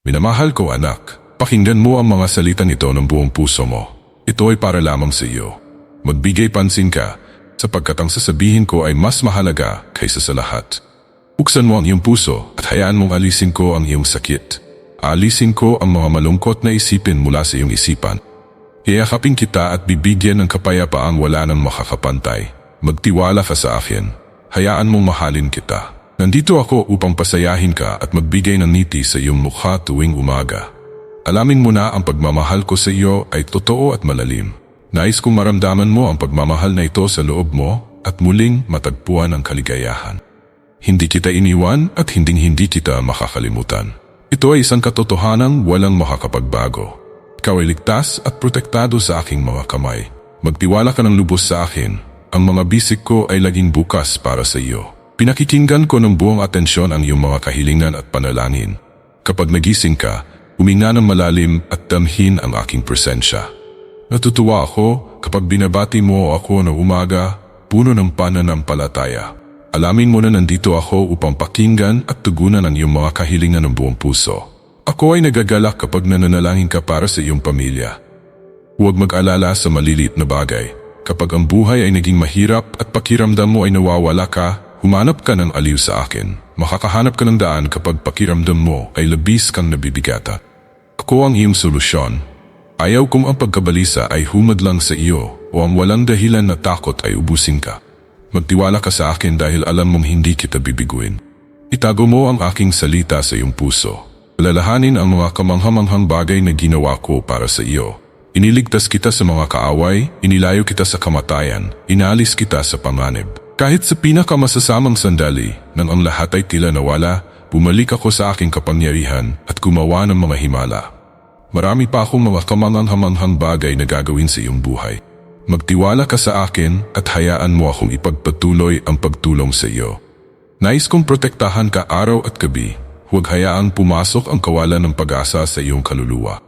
Minamahal ko anak, pakinggan mo ang mga salita nito ng buong puso mo. Ito ay para lamang sa iyo. Magbigay pansin ka, sapagkat ang sasabihin ko ay mas mahalaga kaysa sa lahat. Buksan mo ang iyong puso at hayaan mong alisin ko ang iyong sakit. Alisin ko ang mga malungkot na isipin mula sa iyong isipan. Iyakapin kita at bibigyan ng kapayapaang wala nang makakapantay. Magtiwala ka sa akin. Hayaan mong mahalin kita. Nandito ako upang pasayahin ka at magbigay ng niti sa iyong mukha tuwing umaga. Alamin mo na ang pagmamahal ko sa iyo ay totoo at malalim. Nais kong maramdaman mo ang pagmamahal na ito sa loob mo at muling matagpuan ang kaligayahan. Hindi kita iniwan at hinding-hindi kita makakalimutan. Ito ay isang katotohanang walang makakapagbago. Ikaw ay ligtas at protektado sa aking mga kamay. Magtiwala ka ng lubos sa akin. Ang mga bisik ko ay laging bukas para sa iyo. Pinakikinggan ko ng buong atensyon ang iyong mga kahilingan at panalangin. Kapag nagising ka, huminga ng malalim at damhin ang aking presensya. Natutuwa ako kapag binabati mo ako ng umaga, puno ng pananampalataya. Alamin mo na nandito ako upang pakinggan at tugunan ang iyong mga kahilingan ng buong puso. Ako ay nagagalak kapag nananalangin ka para sa iyong pamilya. Huwag mag-alala sa maliliit na bagay. Kapag ang buhay ay naging mahirap at pakiramdam mo ay nawawala ka, humanap ka ng aliw sa akin. Makakahanap ka ng daan kapag pakiramdam mo ay labis kang nabibigata. Ako ang iyong solusyon. Ayaw kong ang pagkabalisa ay humad lang sa iyo o ang walang dahilan na takot ay ubusin ka. Magtiwala ka sa akin dahil alam mong hindi kita bibiguin. Itago mo ang aking salita sa iyong puso. Lalahanin ang mga kamanghamanghang bagay na ginawa ko para sa iyo. Iniligtas kita sa mga kaaway, inilayo kita sa kamatayan, inalis kita sa panganib. Kahit sa pinakamasasamang sandali, nang ang lahat ay tila nawala, bumalik ako sa aking kapangyarihan at gumawa ng mga himala. Marami pa akong mga kamanghamanghang bagay na gagawin sa iyong buhay. Magtiwala ka sa akin at hayaan mo akong ipagpatuloy ang pagtulong sa iyo. Nais kong protektahan ka araw at gabi. Huwag hayaang pumasok ang kawalan ng pag-asa sa iyong kaluluwa.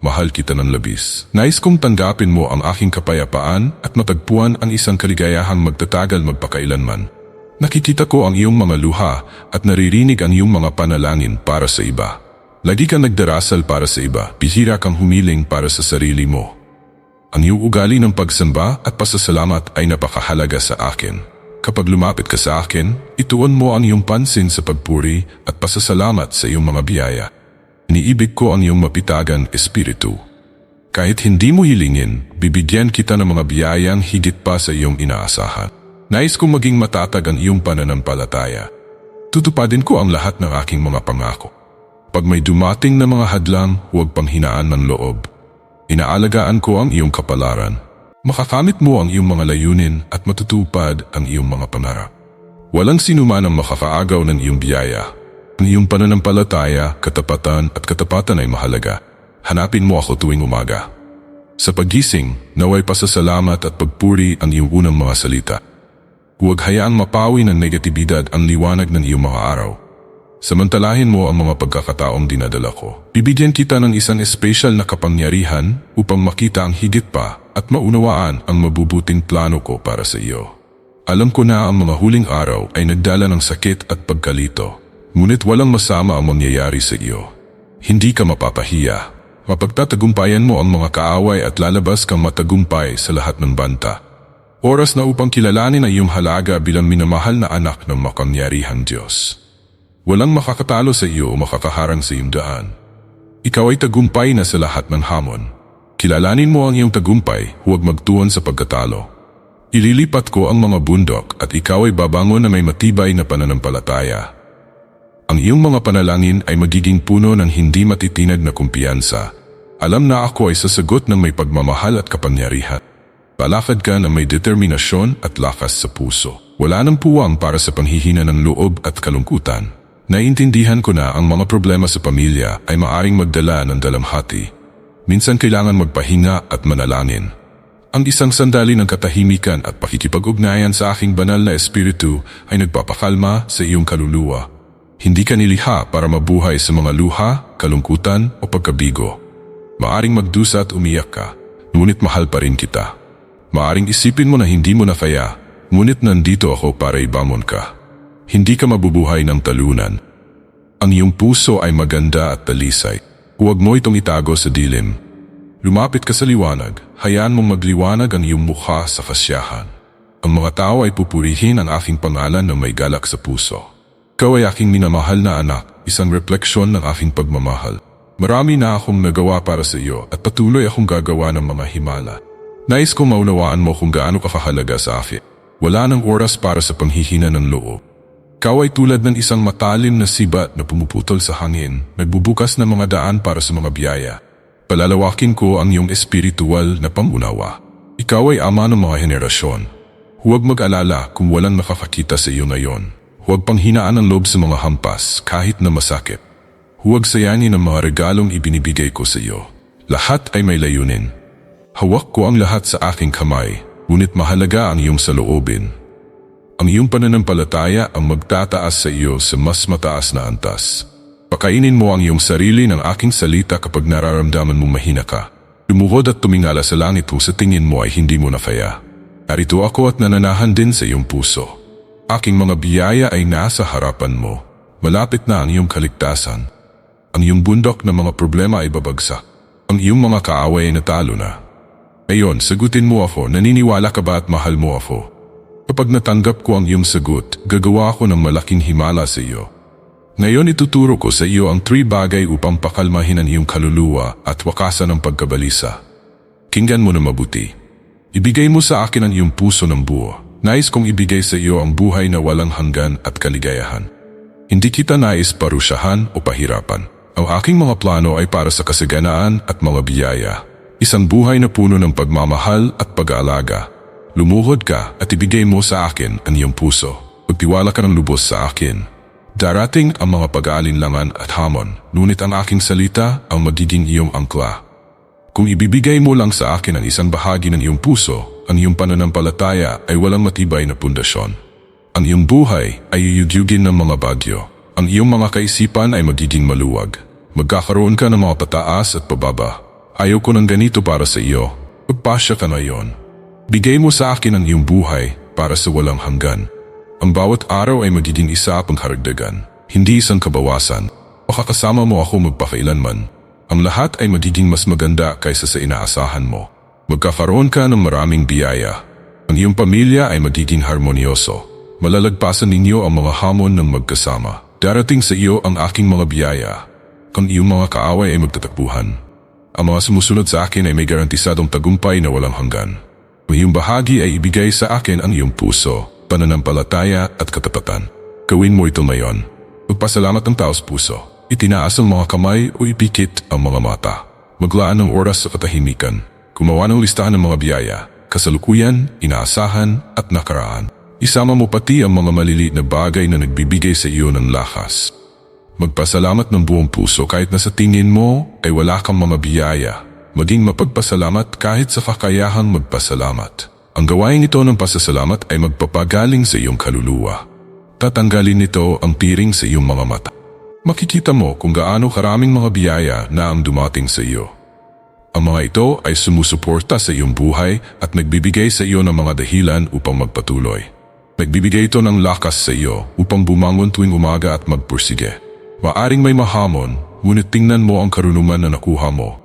Mahal kita ng labis. Nais kong tanggapin mo ang aking kapayapaan at matagpuan ang isang kaligayahang magtatagal magpakailanman. Nakikita ko ang iyong mga luha at naririnig ang iyong mga panalangin para sa iba. Lagi kang nagdarasal para sa iba, bihira kang humiling para sa sarili mo. Ang iyong ugali ng pagsamba at pasasalamat ay napakahalaga sa akin. Kapag lumapit ka sa akin, ituon mo ang iyong pansin sa pagpuri at pasasalamat sa iyong mga biyaya. Iniibig ko ang iyong mapitagan espiritu. Kahit hindi mo hilingin, bibigyan kita ng mga biyayang higit pa sa iyong inaasahan. Nais kong maging matatag ang iyong pananampalataya. Tutupadin ko ang lahat ng aking mga pangako. Pag may dumating na mga hadlang, huwag panghinaan ng loob. Inaalagaan ko ang iyong kapalaran. Makakamit mo ang iyong mga layunin at matutupad ang iyong mga pangarap. Walang sinuman ang makakaagaw ng iyong biyaya. Ang iyong pananampalataya, katapatan at katapatan ay mahalaga. Hanapin mo ako tuwing umaga. Sa pagising, naway pasasalamat at pagpuri ang iyong unang mga salita. Huwag hayaang mapawi ng negatibidad ang liwanag ng iyong mga araw. Samantalahin mo ang mga pagkakataong dinadala ko. Bibigyan kita ng isang espesyal na kapangyarihan upang makita ang higit pa at maunawaan ang mabubuting plano ko para sa iyo. Alam ko na ang mga huling araw ay nagdala ng sakit at pagkalito. Ngunit walang masama ang mangyayari sa iyo. Hindi ka mapapahiya. Mapagtatagumpayan mo ang mga kaaway at lalabas kang matagumpay sa lahat ng banta. Oras na upang kilalanin ang iyong halaga bilang minamahal na anak ng makangyarihang Diyos. Walang makakatalo sa iyo o makakaharang sa iyong daan. Ikaw ay tagumpay na sa lahat ng hamon. Kilalanin mo ang iyong tagumpay, huwag magtuon sa pagkatalo. Ililipat ko ang mga bundok at ikaw ay babangon na may matibay na pananampalataya. Ang iyong mga panalangin ay magiging puno ng hindi matitinag na kumpiyansa. Alam na ako ay sasagot ng may pagmamahal at kapangyarihan. Palakad ka na may determinasyon at lakas sa puso. Wala nang puwang para sa panghihina ng loob at kalungkutan. Naiintindihan ko na ang mga problema sa pamilya ay maaring magdala ng dalamhati. Minsan kailangan magpahinga at manalangin. Ang isang sandali ng katahimikan at pakikipag-ugnayan sa aking banal na espiritu ay nagpapakalma sa iyong kaluluwa. Hindi ka niliha para mabuhay sa mga luha, kalungkutan o pagkabigo. Maaring magdusa at umiyak ka, ngunit mahal pa rin kita. Maaring isipin mo na hindi mo na kaya, ngunit nandito ako para ibamon ka. Hindi ka mabubuhay ng talunan. Ang iyong puso ay maganda at talisay. Huwag mo itong itago sa dilim. Lumapit ka sa liwanag, hayaan mong magliwanag ang iyong mukha sa kasyahan. Ang mga tao ay pupurihin ang aking pangalan na may galak sa puso. Ikaw ay aking minamahal na anak, isang refleksyon ng aking pagmamahal. Marami na akong nagawa para sa iyo at patuloy akong gagawa ng mga himala. Nais kong maunawaan mo kung gaano ka kahalaga sa akin. Wala nang oras para sa panghihina ng loob. Ikaw ay tulad ng isang matalim na sibat na pumuputol sa hangin, nagbubukas ng mga daan para sa mga biyaya. Palalawakin ko ang iyong espiritual na pamunawa. Ikaw ay ama ng mga henerasyon. Huwag mag-alala kung walang nakakakita sa iyo ngayon. Huwag panghinaan ang loob sa mga hampas kahit na masakit. Huwag sayangin ang mga regalong ibinibigay ko sa iyo. Lahat ay may layunin. Hawak ko ang lahat sa aking kamay, ngunit mahalaga ang iyong saloobin. Ang iyong pananampalataya ang magtataas sa iyo sa mas mataas na antas. Pakainin mo ang iyong sarili ng aking salita kapag nararamdaman mong mahina ka. Lumuhod at tumingala sa langit kung sa tingin mo ay hindi mo na kaya. Narito ako at nananahan din sa iyong puso. Aking mga biyaya ay nasa harapan mo. Malapit na ang iyong kaligtasan. Ang iyong bundok ng mga problema ay babagsak. Ang iyong mga kaaway ay natalo na. Ngayon, sagutin mo ako, naniniwala ka ba at mahal mo ako? Kapag natanggap ko ang iyong sagot, gagawa ako ng malaking himala sa iyo. Ngayon ituturo ko sa iyo ang three bagay upang pakalmahin ang iyong kaluluwa at wakasan ang pagkabalisa. Kinggan mo na mabuti. Ibigay mo sa akin ang iyong puso ng buo. Nais kong ibigay sa iyo ang buhay na walang hanggan at kaligayahan. Hindi kita nais parusyahan o pahirapan. Ang aking mga plano ay para sa kasaganaan at mga biyaya. Isang buhay na puno ng pagmamahal at pag-aalaga. Lumuhod ka at ibigay mo sa akin ang iyong puso. Pagtiwala ka ng lubos sa akin. Darating ang mga pag-aalinlangan at hamon, ngunit ang aking salita ang magiging iyong angkla. Kung ibibigay mo lang sa akin ang isang bahagi ng iyong puso, ang iyong pananampalataya ay walang matibay na pundasyon. Ang iyong buhay ay yuyugyugin ng mga bagyo. Ang iyong mga kaisipan ay magiging maluwag. Magkakaroon ka ng mga pataas at pababa. Ayaw ko ng ganito para sa iyo. Pagpasya ka na yon. Bigay mo sa akin ang iyong buhay para sa walang hanggan. Ang bawat araw ay magiging isa pang karagdagan, hindi isang kabawasan. Makakasama mo ako magpakailanman. Ang lahat ay magiging mas maganda kaysa sa inaasahan mo. Magkakaroon ka ng maraming biyaya. Ang iyong pamilya ay magiging harmonyoso. Malalagpasan ninyo ang mga hamon ng magkasama. Darating sa iyo ang aking mga biyaya. Kung iyong mga kaaway ay magtatakbuhan. Ang mga sumusunod sa akin ay may garantisadong tagumpay na walang hanggan. Ang iyong bahagi ay ibigay sa akin ang iyong puso, pananampalataya at katapatan. Gawin mo ito ngayon. Magpasalamat ng taos puso. Itinaas ang mga kamay o ipikit ang mga mata. Maglaan ng oras sa katahimikan. Gumawa ng listahan ng mga biyaya, kasalukuyan, inaasahan at nakaraan. Isama mo pati ang mga maliliit na bagay na nagbibigay sa iyo ng lakas. Magpasalamat ng buong puso kahit na sa tingin mo ay wala kang mga biyaya maging mapagpasalamat kahit sa kakayahang magpasalamat. Ang gawain ito ng pasasalamat ay magpapagaling sa iyong kaluluwa. Tatanggalin nito ang tiring sa iyong mga mata. Makikita mo kung gaano karaming mga biyaya na ang dumating sa iyo. Ang mga ito ay sumusuporta sa iyong buhay at nagbibigay sa iyo ng mga dahilan upang magpatuloy. Nagbibigay ito ng lakas sa iyo upang bumangon tuwing umaga at magpursige. Maaring may mahamon, ngunit tingnan mo ang karunungan na nakuha mo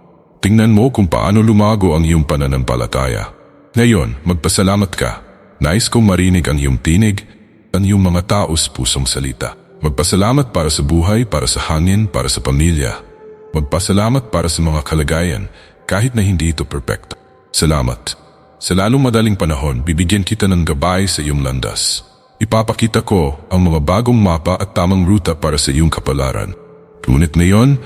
Tingnan mo kung paano lumago ang iyong pananampalataya. Ngayon, magpasalamat ka. Nais kong marinig ang iyong tinig, ang iyong mga taos pusong salita. Magpasalamat para sa buhay, para sa hangin, para sa pamilya. Magpasalamat para sa mga kalagayan, kahit na hindi ito perfecto. Salamat. Sa lalong madaling panahon, bibigyan kita ng gabay sa iyong landas. Ipapakita ko ang mga bagong mapa at tamang ruta para sa iyong kapalaran. Ngunit ngayon,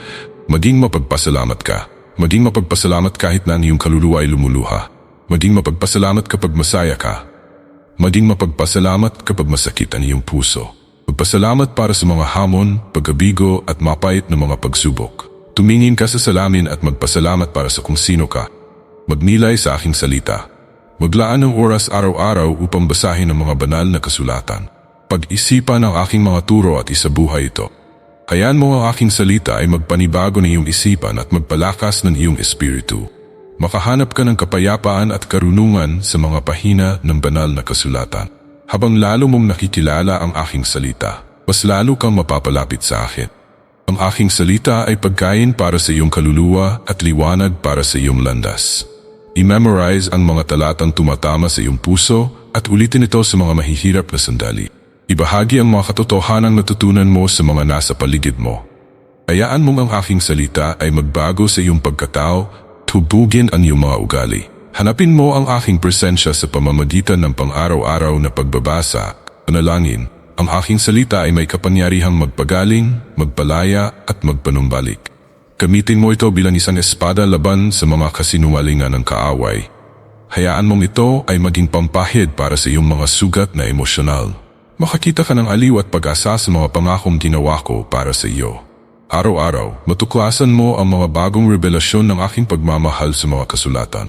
maging mapagpasalamat ka. Maging mapagpasalamat kahit na ang iyong kaluluwa ay lumuluha. Maging mapagpasalamat kapag masaya ka. Maging mapagpasalamat kapag masakit ang iyong puso. Magpasalamat para sa mga hamon, pagkabigo at mapait na mga pagsubok. Tumingin ka sa salamin at magpasalamat para sa kung sino ka. Magnilay sa aking salita. Maglaan ng oras araw-araw upang basahin ang mga banal na kasulatan. Pag-isipan ang aking mga turo at isabuhay ito. Hayaan mo ang aking salita ay magpanibago ng iyong isipan at magpalakas ng iyong espiritu. Makahanap ka ng kapayapaan at karunungan sa mga pahina ng banal na kasulatan. Habang lalo mong nakikilala ang aking salita, mas lalo kang mapapalapit sa akin. Ang aking salita ay pagkain para sa iyong kaluluwa at liwanag para sa iyong landas. I-memorize ang mga talatang tumatama sa iyong puso at ulitin ito sa mga mahihirap na sandali. Ibahagi ang mga katotohanang natutunan mo sa mga nasa paligid mo. Hayaan mong ang aking salita ay magbago sa iyong pagkatao, tubugin ang iyong mga ugali. Hanapin mo ang aking presensya sa pamamagitan ng pang-araw-araw na pagbabasa, panalangin. Ang aking salita ay may kapangyarihang magpagaling, magpalaya at magpanumbalik. Gamitin mo ito bilang isang espada laban sa mga kasinungalingan ng kaaway. Hayaan mong ito ay maging pampahid para sa iyong mga sugat na emosyonal. Makakita ka ng aliw at pag-asa sa mga pangakong ginawa ko para sa iyo. Araw-araw, matuklasan mo ang mga bagong revelasyon ng aking pagmamahal sa mga kasulatan.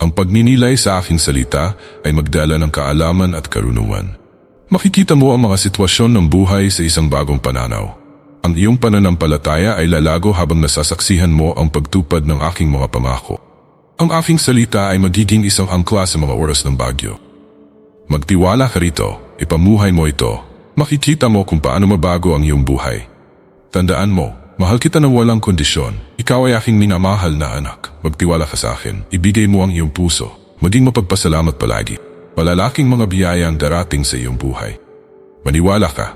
Ang pagninilay sa aking salita ay magdala ng kaalaman at karunungan. Makikita mo ang mga sitwasyon ng buhay sa isang bagong pananaw. Ang iyong pananampalataya ay lalago habang nasasaksihan mo ang pagtupad ng aking mga pangako. Ang aking salita ay magiging isang angkla sa mga oras ng bagyo. Magtiwala ka rito, ipamuhay mo ito, makikita mo kung paano mabago ang iyong buhay. Tandaan mo, mahal kita ng walang kondisyon. Ikaw ay aking minamahal na anak. Magtiwala ka sa akin, ibigay mo ang iyong puso, maging mapagpasalamat palagi. Malalaking mga biyaya ang darating sa iyong buhay. Maniwala ka,